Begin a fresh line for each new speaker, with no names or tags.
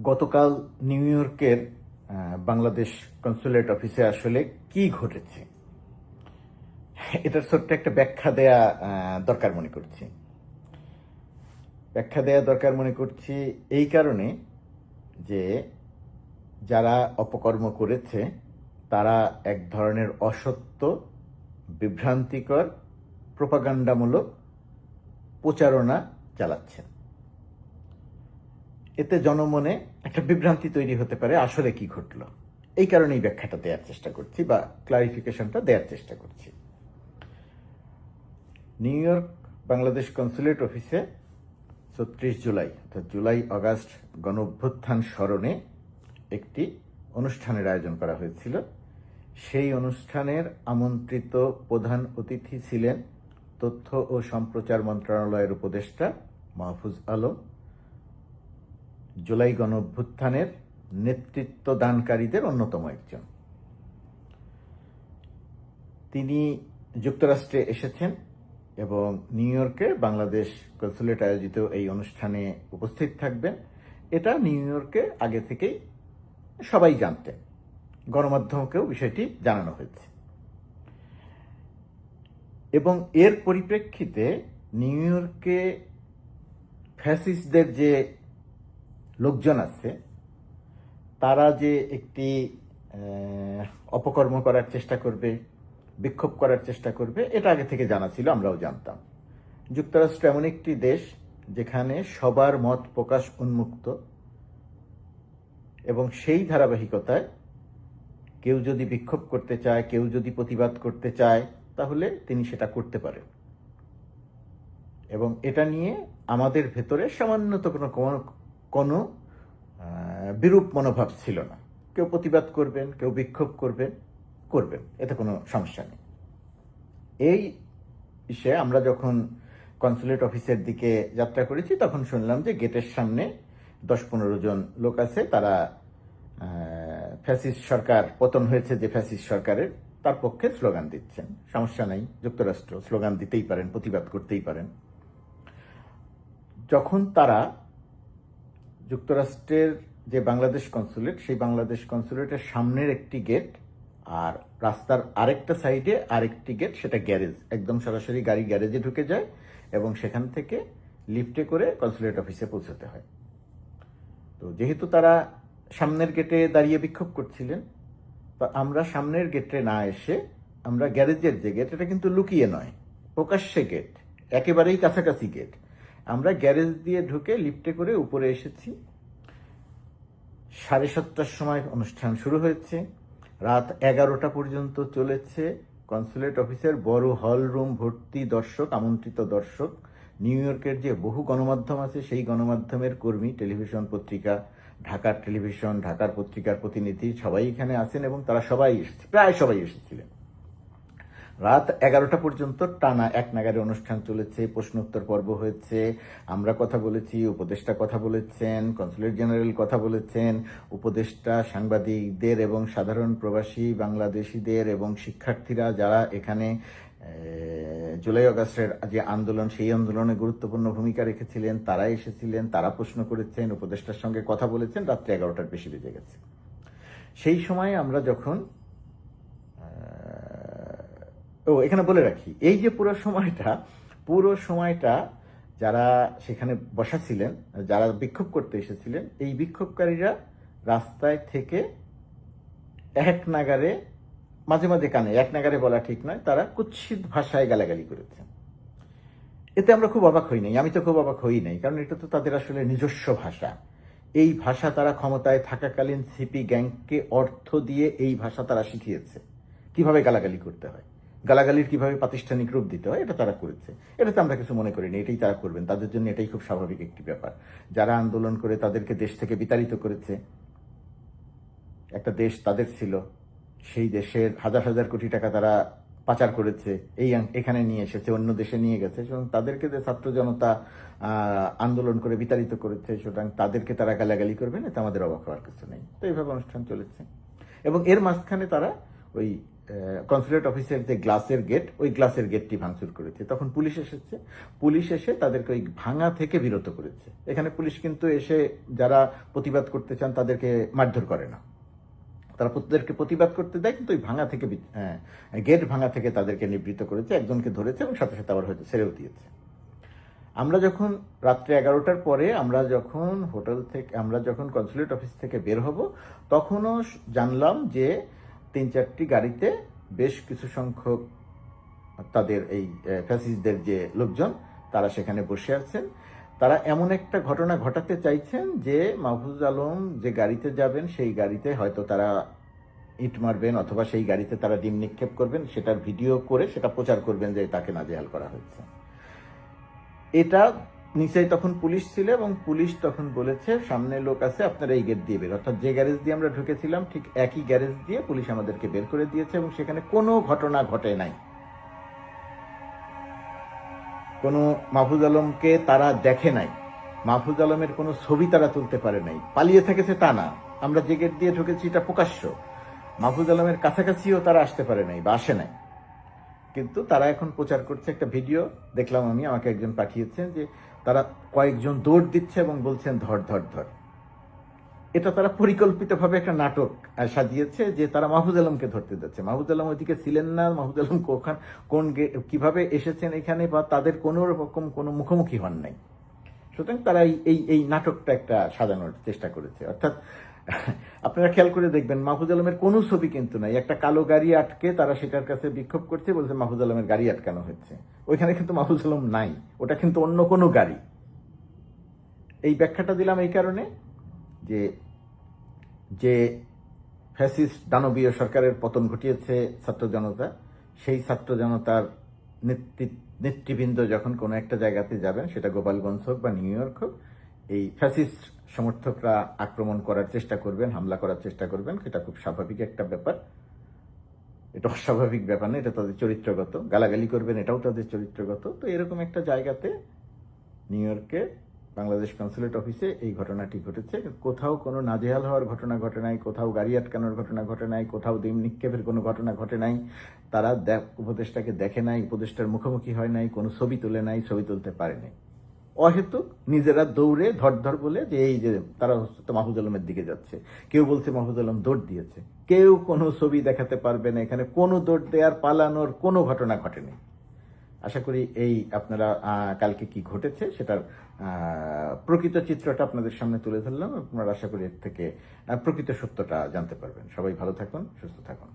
গতকাল নিউ ইয়র্কের বাংলাদেশ কনসুলেট অফিসে আসলে কি ঘটেছে? এটার ছোট্ট একটা ব্যাখ্যা দেয়া দরকার মনে করছি। ব্যাখ্যা দেয়া দরকার মনে করছি এই কারণে যে যারা অপকর্ম করেছে, তারা এক ধরনের অসত্য, বিভ্রান্তিকর, প্রপাগান্ডামূলক প্রচারণা চালাচ্ছেন। এতে জনমনে একটা বিভ্রান্তি তৈরি হতে পারে, আসলে কি ঘটলো? এই কারণেই ব্যাখ্যাটা দেওয়ার চেষ্টা করছি বা ক্লারিফিকেশনটা দেওয়ার চেষ্টা করছি। নিউ ইয়র্ক, বাংলাদেশ কনসুলেট অফিসে ছত্রিশ জুলাই, অর্থাৎ জুলাই, অগাস্ট গণ অভ্যুত্থান স্মরণে একটি অনুষ্ঠানের আয়োজন করা হয়েছিল। সেই অনুষ্ঠানের আমন্ত্রিত প্রধান অতিথি ছিলেন তথ্য ও সম্প্রচার মন্ত্রণালয়ের উপদেষ্টা মাহফুজ আলম। জুলাই গণ অভ্যুত্থানের নেতৃত্ব দানকারীদের অন্যতম একজন। তিনি যুক্তরাষ্ট্রে এসেছেন এবং নিউ ইয়র্কে বাংলাদেশ কনসুলেট আয়োজিত এই অনুষ্ঠানে উপস্থিত থাকবেন। এটা নিউ ইয়র্কে আগে থেকেই সবাই জানতেন। গণমাধ্যমকেও বিষয়টি জানানো হয়েছে। এবং এর পরিপ্রেক্ষিতে নিউ ইয়র্কে ফ্যাসিস্টদের যে লোকজন আছে, তারা যে একটি অপকর্ম করার চেষ্টা করবে, বিক্ষোভ করার চেষ্টা করবে, এটা আগে থেকে জানা ছিল, আমরাও জানতাম। যুক্তরাষ্ট্র এমন একটি দেশ যেখানে সবার মত প্রকাশ উন্মুক্ত এবং সেই ধারাবাহিকতায় কেউ যদি বিক্ষোভ করতে চায়, কেউ যদি প্রতিবাদ করতে চায়, তাহলে তিনি সেটা করতে পারেন। এবং এটা নিয়ে আমাদের ভেতরে সামান্যত কোনো কোনো- বিরূপ মনোভাব ছিল না। কেউ প্রতিবাদ করবেন, কেউ বিক্ষোভ করবেন করবেন, এতে কোনো সমস্যা নেই। এই বিষয়ে আমরা যখন কনসুলেট অফিসের দিকে যাত্রা করেছি, তখন শুনলাম যে গেটের সামনে দশ পনেরো জন লোক আছে, তারা ফ্যাসিস্ট সরকার, পতন হয়েছে যে ফ্যাসিস্ট সরকারের, তার পক্ষে স্লোগান দিচ্ছেন। সমস্যা নাই, যুক্তরাষ্ট্র স্লোগান দিতেই পারেন, প্রতিবাদ করতেই পারেন। যখন তারা যুক্তরাষ্ট্রের যে বাংলাদেশ কনসুলেট সেই বাংলাদেশ কনসুলেটের সামনের একটি গেট আর রাস্তার আরেকটা সাইডে আরেকটি গেট সেটা গ্যারেজ একদম সরাসরি গাড়ি গ্যারেজে ঢুকে যায় এবং সেখান থেকে লিফটে করে কনসুলেট অফিসে পৌঁছতে হয়। তো যেহেতু তারা সামনের গেটে দাঁড়িয়ে বিক্ষোভ করছিলেন, তো আমরা সামনের গেটে না এসে আমরা গ্যারেজের যে গেট এটা কিন্তু লুকিয়ে নয়, প্রকাশ্যে গেট একেবারেই কাছাকাছি গেট আমরা গ্যারেজ দিয়ে ঢুকে লিফটে করে উপরে এসেছি। সাড়ে সাতটার সময় অনুষ্ঠান শুরু হয়েছে। রাত এগারোটা পর্যন্ত চলেছে। কনসুলেট অফিসের বড় হল রুম ভর্তি দর্শক, আমন্ত্রিত দর্শক। নিউ ইয়র্কের যে বহু গণমাধ্যম আছে, সেই গণমাধ্যমের কর্মী, টেলিভিশন পত্রিকা, ঢাকার টেলিভিশন, ঢাকার পত্রিকার প্রতিনিধি সবাই এখানে আছেন এবং তারা সবাই এসেছে, প্রায় সবাই এসেছিলেন। রাত এগারোটা পর্যন্ত টানা এক নাগারে অনুষ্ঠান চলেছে প্রশ্নোত্তর পর্ব হয়েছে, আমরা কথা বলেছি, উপদেষ্টা কথা বলেছেন, কনসুলেট জেনারেল কথা বলেছেন, উপদেষ্টা, সাংবাদিকদের এবং সাধারণ প্রবাসী, বাংলাদেশিদের এবং শিক্ষার্থীরা যারা এখানে জুলাই আগস্টের যে আন্দোলন, সেই আন্দোলনে গুরুত্বপূর্ণ ভূমিকা রেখেছিলেন, তারা এসেছিলেন, তারা প্রশ্ন করেছেন, উপদেষ্টার সঙ্গে কথা বলেছেন, রাত্রে এগারোটার বেশি বেজে গেছে। সেই সময় আমরা যখন ও, এখানে বলে রাখি, এই যে পুরো সময়টা পুরো সময়টা যারা সেখানে বসা ছিলেন, যারা বিক্ষোভ করতে এসেছিলেন, এই বিক্ষোভকারীরা রাস্তায় থেকে এক নাগারে, মাঝে মাঝে কানে, এক নাগারে বলা ঠিক নয়, তারা কুৎসিত ভাষায় গালাগালি করেছেন। এতে আমরা খুব অবাক হই নাই, আমি তো খুব অবাক হই নাই, কারণ এটা তো তাদের আসলে নিজস্ব ভাষা। এই ভাষা তারা ক্ষমতায় থাকাকালীন সিপি গ্যাংকে অর্থ দিয়ে এই ভাষা তারা শিখিয়েছে। কীভাবে গালাগালি করতে হয়? গালাগালির কীভাবে প্রাতিষ্ঠানিক রূপ দিতে হয়, এটা তারা করেছে। এটাতে আমরা কিছু মনে করিনি, এটাই তারা করবেন। তাদের জন্য এটাই খুব স্বাভাবিক একটি ব্যাপার। যারা আন্দোলন করে তাদেরকে দেশ থেকে বিতাড়িত করেছে, একটা দেশ তাদের ছিল, সেই দেশের হাজার হাজার কোটি টাকা তারা পাচার করেছে, এই এখানে নিয়ে এসেছে, অন্য দেশে নিয়ে গেছে, সুতরাং তাদেরকে যে ছাত্র জনতা আন্দোলন করে বিতাড়িত করেছে, সুতরাং তাদেরকে তারা গালাগালি করবেন, এতে আমাদের অবাক হওয়ার কিছু নেই। তো এইভাবে অনুষ্ঠান চলেছে। এবং এর মাঝখানে তারা ওই কনসুলেট অফিসের যে গ্লাসের গেট ওই গ্লাসের গেটটি ভাঙচুর করেছে। তখন পুলিশ এসেছে। পুলিশ এসে তাদেরকে ওই ভাঙা থেকে বিরত করেছে। এখানে পুলিশ কিন্তু এসে যারা প্রতিবাদ করতে চান তাদেরকে মারধর করে না। তারা প্রত্যেককে প্রতিবাদ করতে দেয় কিন্তু ওই ভাঙা থেকে হ্যাঁ, গেট ভাঙা থেকে তাদেরকে নিবৃত করেছে একজনকে ধরেছে এবং সাথে সাথে আবার হয়তো ছেড়েও দিয়েছে। আমরা যখন রাত্রে এগারোটার পরে আমরা যখন হোটেল থেকে আমরা যখন কনসুলেট অফিস থেকে বের হব তখনও জানলাম যে তিন চারটি গাড়িতে বেশ কিছু সংখ্যক তাদের এই ফ্যাসিস্টদের যে লোকজন, তারা সেখানে বসে আছেন। তারা এমন একটা ঘটনা ঘটাতে চাইছেন যে মাহফুজ আলম যে গাড়িতে যাবেন, সেই গাড়িতে হয়তো তারা ইট মারবেন অথবা সেই গাড়িতে তারা ডিম নিক্ষেপ করবেন, সেটার ভিডিও করে সেটা প্রচার করবেন যে তাকে নাজেহাল করা হয়েছে। এটা নিচেই তখন পুলিশ ছিল এবং পুলিশ তখন বলেছে, সামনে লোক আছে, আপনারা এই গেট দিয়ে বের অর্থাৎ যে গ্যারেজ দিয়ে আমরা ঢুকেছিলাম, ঠিক একই গ্যারেজ দিয়ে পুলিশ আমাদেরকে বের করে দিয়েছে এবং সেখানে কোনো ঘটনা ঘটে নাই। কোনো মাহফুজ আলমকে তারা দেখে নাই। মাহফুজ আলমের কোনো ছবি তারা তুলতে পারে নাই। পালিয়ে থেকেছে তা না। আমরা যে গেট দিয়ে ঢুকেছি, এটা প্রকাশ্য। মাহফুজ আলমের কাছাকাছিও তারা আসতে পারে নাই বা আসে নাই। কিন্তু তারা এখন প্রচার করছে একটা ভিডিও, দেখলাম আমি, আমাকে একজন পাঠিয়েছেন যে তারা কয়েকজন দৌড় দিচ্ছে এবং বলছেন, ধর ধর ধর। এটা তারা পরিকল্পিতভাবে একটা নাটক সাজিয়েছে যে তারা মাহফুজ আলমকে ধরতে যাচ্ছে। মাহফুজ আলম ওইদিকে ছিলেন না, মাহফুজ আলম কোখান কোন কীভাবে এসেছেন এখানে বা তাদের কোনো রকম কোনো মুখোমুখি হন নাই। সুতরাং তারা এই এই নাটকটা একটা সাজানোর চেষ্টা করেছে। অর্থাৎ আপনারা খেয়াল করে দেখবেন, মাহফুজ আলমের কোনো ছবি কিন্তু নাই। একটা কালো গাড়ি আটকে তারা সেটার কাছে বিক্ষোভ করছে, বলছে মাহফুজ আলমের গাড়ি আটকানো হচ্ছে। ওইখানে কিন্তু মাহফুজ আলম নাই, ওটা কিন্তু অন্য কোনো গাড়ি। এই ব্যাখ্যাটা দিলাম এই কারণে যে যে ফ্যাসিস্ট দানবীয় সরকারের পতন ঘটিয়েছে ছাত্র জনতা, সেই ছাত্র জনতার নেতৃ- নেতৃবৃন্দ যখন কোনো একটা জায়গাতে যাবেন, সেটা গোপালগঞ্জ হোক বা নিউ ইয়র্ক হোক এই ফ্যাসিস্ট সমর্থকরা আক্রমণ করার চেষ্টা করবেন, হামলা করার চেষ্টা করবেন এটা খুব স্বাভাবিক একটা ব্যাপার। এটা অস্বাভাবিক ব্যাপার না, এটা তাদের চরিত্রগত। গালাগালি করবেন, এটাও তাদের চরিত্রগত। তো এরকম একটা জায়গাতে নিউ ইয়র্কে বাংলাদেশ কনসুলেট অফিসে এই ঘটনাটি ঘটেছে। কোথাও কোনো নাজেহাল হওয়ার ঘটনা ঘটে নাই, কোথাও গাড়ি আটকানোর ঘটনা ঘটে নাই, কোথাও ডিম নিক্ষেপের কোনো ঘটনা ঘটে নাই। তারা উপদেষ্টাকে দেখে নাই, উপদেষ্টার মুখোমুখি হয় নাই, কোনো ছবি তুলে নাই, ছবি তুলতে পারে নাই। অহেতুক নিজেরা দৌড়ে ধর বলে যে এই যে তারা হচ্ছে মাহফুজ আলমের দিকে যাচ্ছে। কেউ বলছে মাহফুজ আলম দৌড় দিয়েছে। কেউ কোনো ছবি দেখাতে পারবে না এখানে। কোনো দৌড় দেওয়ার পালানোর কোনো ঘটনা ঘটেনি। আশা করি এই আপনারা কালকে কি ঘটেছে সেটার প্রকৃত চিত্রটা আপনাদের সামনে তুলে ধরলাম। আপনারা আশা করি এর থেকে প্রকৃত সত্যটা জানতে পারবেন। সবাই ভালো থাকুন, সুস্থ থাকুন।